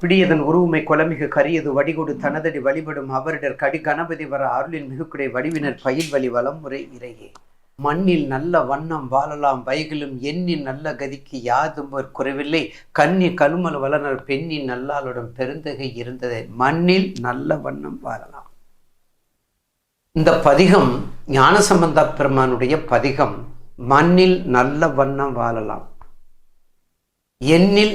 பிடியதன் உருவுமை கொலமிகு கரியது வடிகொடு தனதடி வழிபடும் அவரிடர் கடி கணபதி வர அருளின் மிகுக்குடை வடிவினர் பயில் வழி வலமுறை இறையே. மண்ணில் நல்ல வண்ணம் வாழலாம் வைகளும் எண்ணின் நல்ல கதிக்கு யாதும் ஒரு குறைவில்லை. கண்ணி கழுமல் வளனர் பெண்ணின் நல்லாளுடன் பெருந்தகை இருந்ததை. மண்ணில் நல்ல வண்ணம் வாழலாம். இந்த பதிகம் ஞானசம்பந்த பெருமானுடைய பதிகம் மண்ணில் நல்ல வண்ணம் வாழலாம். எண்ணில்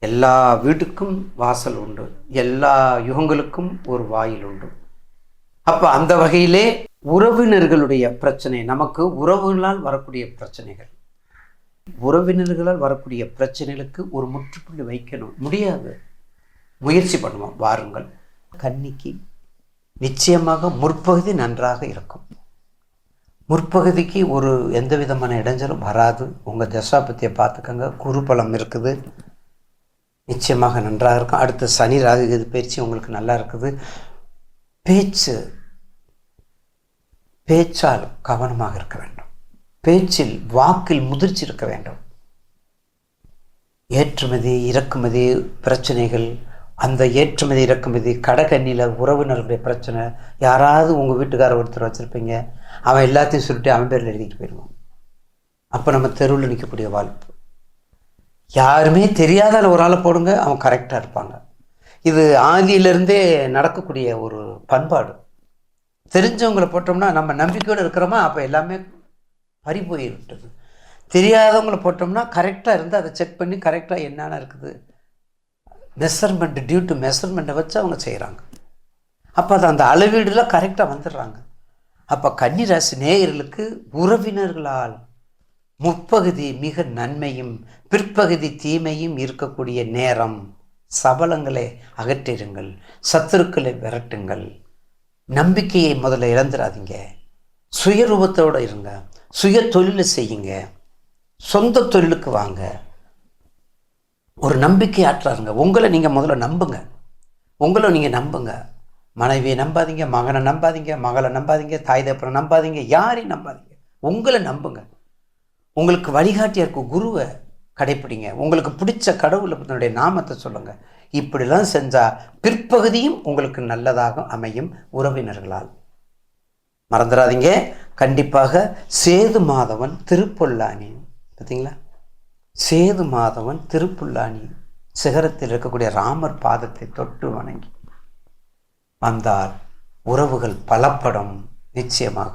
எல்லா வீட்டுக்கும் வாசல் உண்டு. எல்லா யுகங்களுக்கும் ஒரு வாயில் உண்டு. அப்போ அந்த வகையிலே உறவினர்களுடைய பிரச்சனை நமக்கு உறவுகளால் வரக்கூடிய பிரச்சனைகள். உறவினர்களால் வரக்கூடிய பிரச்சனைகளுக்கு ஒரு முற்றுப்புள்ளி வைக்கணும். முடியாது. முயற்சி பண்ணுவோம். வாருங்கள். கன்னிக்கு நிச்சயமாக முற்பகுதி நன்றாக இருக்கும். முற்பகுதிக்கு ஒரு எந்த விதமான இடைஞ்சலும் வராது. உங்கள் தசாபத்தியை பார்த்துக்கோங்க. குறுபலம் இருக்குது. நிச்சயமாக நன்றாக இருக்கும். அடுத்த சனி ராகு பயிற்சி உங்களுக்கு நல்லா இருக்குது. பேச்சு பேச்சால் கவனமாக இருக்க வேண்டும். பேச்சில் வாக்கில் முதிர்ச்சி இருக்க வேண்டும். ஏற்றுமதி இறக்குமதி பிரச்சனைகள் அந்த ஏற்றுமதி இறக்குமதி கடகண்ணியில் உறவினர்களுடைய பிரச்சனை யாராவது உங்கள் வீட்டுக்காரர் ஒருத்தர் வச்சுருப்பீங்க அவன் எல்லாத்தையும் சொல்லிட்டு அவன் பேரில் எழுதிட்டு போயிடுவான். அப்போ நம்ம தெருவில் நிற்கக்கூடிய வாய்ப்பு யாருமே தெரியாத ஒரு ஆளை போடுங்க அவன் கரெக்டாக இருப்பாங்க. இது ஆதியிலிருந்தே நடக்கக்கூடிய ஒரு பண்பாடு. தெரிஞ்சவங்களை போட்டோம்னா நம்ம நம்பிக்கையோடு இருக்கிறோமா? அப்போ எல்லாமே பறி போயிவிட்டது. தெரியாதவங்களை போட்டோம்னா கரெக்டாக இருந்து அதை செக் பண்ணி கரெக்டாக என்னென்ன இருக்குது? மெஷர்மெண்ட் டியூ டு மெஷர்மெண்ட்டை வச்சு அவங்க செய்கிறாங்க அப்போ அது அந்த அளவீடுலாம் கரெக்டாக வந்துடுறாங்க. அப்போ கன்னிராசி நேயர்களுக்கு உறவினர்களால் முற்பகுதி மிக நன்மையும் பிற்பகுதி தீமையும் இருக்கக்கூடிய நேரம். சபலங்களை அகற்றிடுங்கள் சத்துருக்களை விரட்டுங்கள். நம்பிக்கையை முதல்ல இழந்துடாதீங்க சுயரூபத்தோடு இருங்க சுய தொழிலை செய்யுங்க சொந்த தொழிலுக்கு வாங்க. ஒரு நம்பிக்கை ஆற்றாருங்க. உங்களை நீங்கள் முதல்ல நம்புங்க. உங்களை நீங்கள் நம்புங்க. மனைவியை நம்பாதீங்க மகனை நம்பாதீங்க மகளை நம்பாதீங்க தாய் தப்பனை நம்பாதீங்க யாரையும் நம்பாதீங்க. உங்களை நம்புங்க. உங்களுக்கு வழிகாட்டியாக இருக்கும் குருவை கடைப்பிடிங்க. உங்களுக்கு பிடிச்ச கடவுளுடைய நாமத்தை சொல்லுங்கள் இப்படிலாம் செஞ்சால் பிற்பகுதியும் உங்களுக்கு நல்லதாக அமையும் உறவினர்களால். மறந்துடாதீங்க. கண்டிப்பாக சேது மாதவன் திருப்பொல்லானி பார்த்தீங்களா சேது மாதவன் திருப்புல்லானி சிகரத்தில் இருக்கக்கூடிய ராமர் பாதத்தை தொட்டு வணங்கி வந்தால் உறவுகள் பலப்படும் நிச்சயமாக.